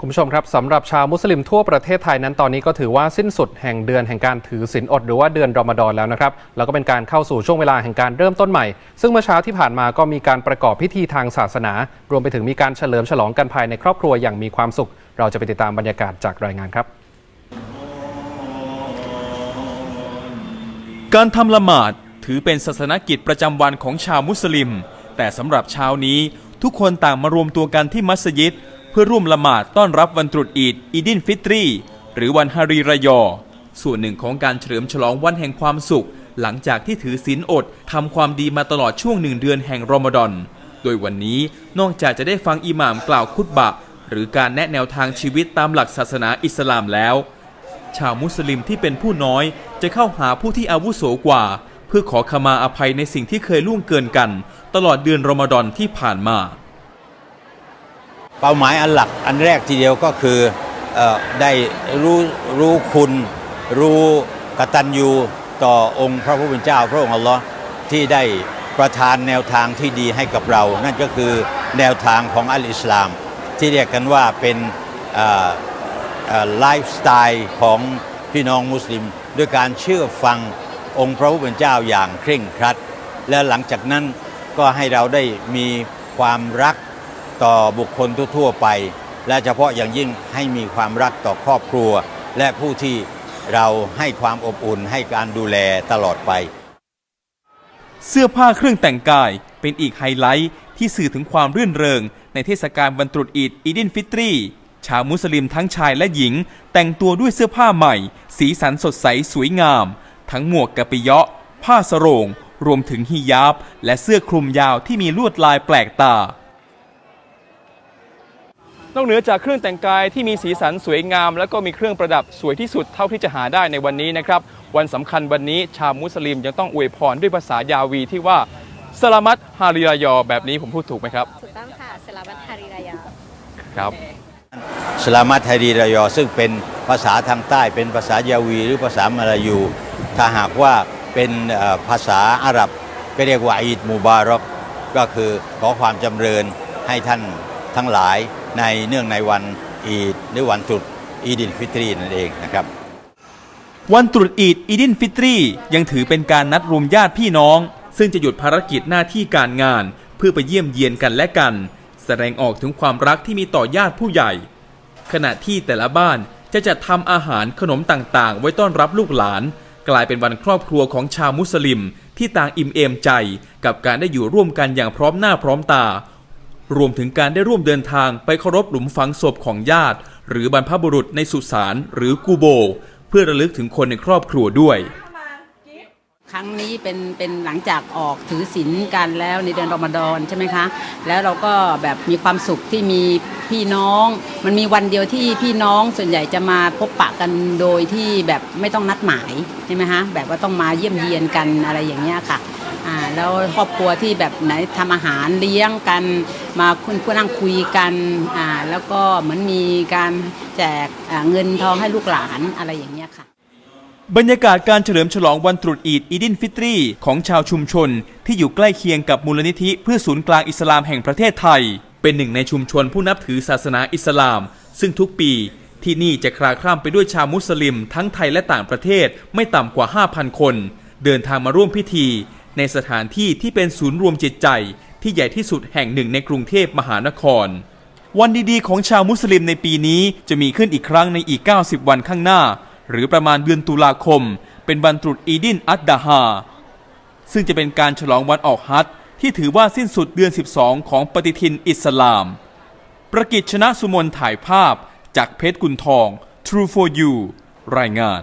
คุณผู้ชมครับสำหรับชาวมุสลิมทั่วประเทศไทยนั้นตอนนี้ก็ถือว่าสิ้นสุดแห่งเดือนแห่งการถือศีลอดหรือว่าเดือนรอมฎอนแล้วนะครับแล้วก็เป็นการเข้าสู่ช่วงเวลาแห่งการเริ่มต้นใหม่ ซึ่งเมื่อเช้าที่ผ่านมาก็มีการประกอบพิธีทางศาสนา รวมไปถึงมีการเฉลิมฉลองกันภายในครอบครัวอย่างมีความสุข เราจะไปติดตามบรรยากาศจากรายงานครับ การทำละหมาดถือเป็นศาสนกิจประจำวันของชาวมุสลิม แต่สำหรับเช้านี้ทุกคนต่างมารวมตัวกันที่มัสยิด พื่อร่วมละหมาดต้อนรับวันตรุษอีดอีดินฟิตรี หรือวันฮารีรายอ ส่วนหนึ่งของการเฉลิมฉลองวันแห่งความสุข หลังจากที่ถือศีลอดทำความดีมาตลอดช่วงหนึ่งเดือนแห่งรอมฎอนโดยวันนี้นอกจากจะได้ฟังอิหม่ามกล่าวคุตบะ หรือการแนะแนวทางชีวิตตามหลักศาสนาอิสลามแล้ว ชาวมุสลิมที่เป็นผู้น้อยจะเข้าหาผู้ที่อาวุโสกว่า เพื่อขอขมาอภัยในสิ่งที่เคยล่วงเกินกัน ตลอดเดือนรอมฎอนที่ผ่านมา เป้าหมายอันหลักอันแรกทีเดียวก็คืออได้รู้รู้คุณ รู้กตัญญูต่อองค์พระผู้เป็นเจ้าพระองค์อัลลอฮ์ที่ได้ประทานแนวทางที่ดีให้กับเรา นั่นก็คือแนวทางของอัลอิสลาม ที่เรียกกันว่าเป็นไลฟ์สไตล์ของพี่น้องมุสลิม ด้วยการเชื่อฟังองค์พระผู้เป็นเจ้าอย่างเคร่งครัด และหลังจากนั้นก็ให้เราได้มีความรัก ต่อบุคคลทั่วๆไป และเฉพาะอย่างยิ่งให้มีความรักต่อครอบครัว และผู้ที่เราให้ความอบอุ่นให้การดูแลตลอดไป เสื้อผ้าเครื่องแต่งกายเป็นอีกไฮไลท์ที่สื่อถึงความรื่นเริง ในเทศกาลวันตรุษอีดอีดินฟิตรี ชาวมุสลิมทั้งชายและหญิง แต่งตัวด้วยเสื้อผ้าใหม่ สีสันสดใสสวยงาม ทั้งหมวกกะปิยะ ผ้าสโรง รวมถึงฮิญาบ และเสื้อคลุมยาวที่มีลวดลายแปลกตา นอกเหนือจากเครื่องแต่งกายที่มีสีสันสวยงาม และก็มีเครื่องประดับสวยที่สุดเท่าที่จะหาได้ในวันนี้นะครับ วันสำคัญวันนี้ชาวมุสลิมยังต้องอวยพรด้วยภาษายาวีที่ว่าสลามัตฮาริรายอแบบนี้ผมพูดถูกไหมครับถูกต้องค่ะสลาบัตฮาริรายาครับสลามัตไทรีรายอซึ่งเป็นภาษาทางใต้เป็นภาษายาวี หรือภาษามลายู ถ้าหากว่าเป็นเอ่อภาษาอาหรับก็เรียกว่าอีดมูบารอกก็คือขอความจำเริญให้ท่านทั้งหลาย ในเนื่องในวันอีดหรือวันตรุษอีดินฟิตรีนั่นเองนะครับ วันตรุษอีดอีดินฟิตรียังถือเป็นการนัดรวมญาติพี่น้อง ซึ่งจะหยุดภารกิจหน้าที่การงาน เพื่อไปเยี่ยมเยียนกันและกัน แสดงออกถึงความรักที่มีต่อญาติผู้ใหญ่ ขณะที่แต่ละบ้านจะจัดทำอาหารขนมต่างๆ ไว้ต้อนรับลูกหลาน กลายเป็นวันครอบครัวของชาวมุสลิม ที่ต่างอิ่มเอมใจ กับการได้อยู่ร่วมกันอย่างพร้อมหน้าพร้อมตา รวมถึงการได้ร่วมเดินทางไปเคารพหลุมฝังศพของญาติ หรือบรรพบุรุษในสุสานหรือกูโบ เพื่อระลึกถึงคนในครอบครัวด้วย ครั้งนี้เป็นเป็นหลังจากออกถือศีลกันแล้วในเดือนรอมฎอนใช่ไหมคะ แล้วเราก็แบบมีความสุขที่มีพี่น้อง มันมีวันเดียวที่พี่น้องส่วนใหญ่จะมาพบปะกันโดยที่แบบไม่ต้องนัดหมายใช่ไหมคะแบบว่าต้องมาเยี่ยมเยียนกันอะไรอย่างเงี้ยค่ะอ่าแล้วครอบครัวที่แบบไหนทำอาหารเลี้ยงกัน มาคุณผู้นั่งคุยกันอ่าแล้วก็เหมือนมีการแจกเงินทองให้ลูกหลานอะไรอย่างเงี้ยค่ะ บรรยากาศการเฉลิมฉลองวันตรุษอีดอีดินฟิตรีของชาวชุมชน ที่อยู่ใกล้เคียงกับมูลนิธิเพื่อศูนย์กลางอิสลามแห่งประเทศไทย เป็นหนึ่งในชุมชนผู้นับถือศาสนาอิสลาม ซึ่งทุกปีที่นี่จะคลาคล่ำไปด้วยชาวมุสลิม ทั้งไทยและต่างประเทศไม่ต่ำกว่า 5,000 คน เดินทางมาร่วมพิธี ในสถานที่ที่เป็นศูนย์รวมจิตใจ ที่ใหญ่ที่สุดแห่งหนึ่งในกรุงเทพมหานคร วันดีๆ ของชาวมุสลิมในปีนี้จะมีขึ้นอีกครั้งในอีก 90 วันข้างหน้า หรือประมาณเดือนตุลาคม เป็นวันตรุษอีดินอัดดาฮาซึ่งจะเป็นการฉลองวันออกฮัจที่ถือว่าสิ้นสุดเดือน 12 ของปฏิทินอิสลาม ประกิจชนะสุมนถ่ายภาพจากเพชรกุลทอง True for You รายงาน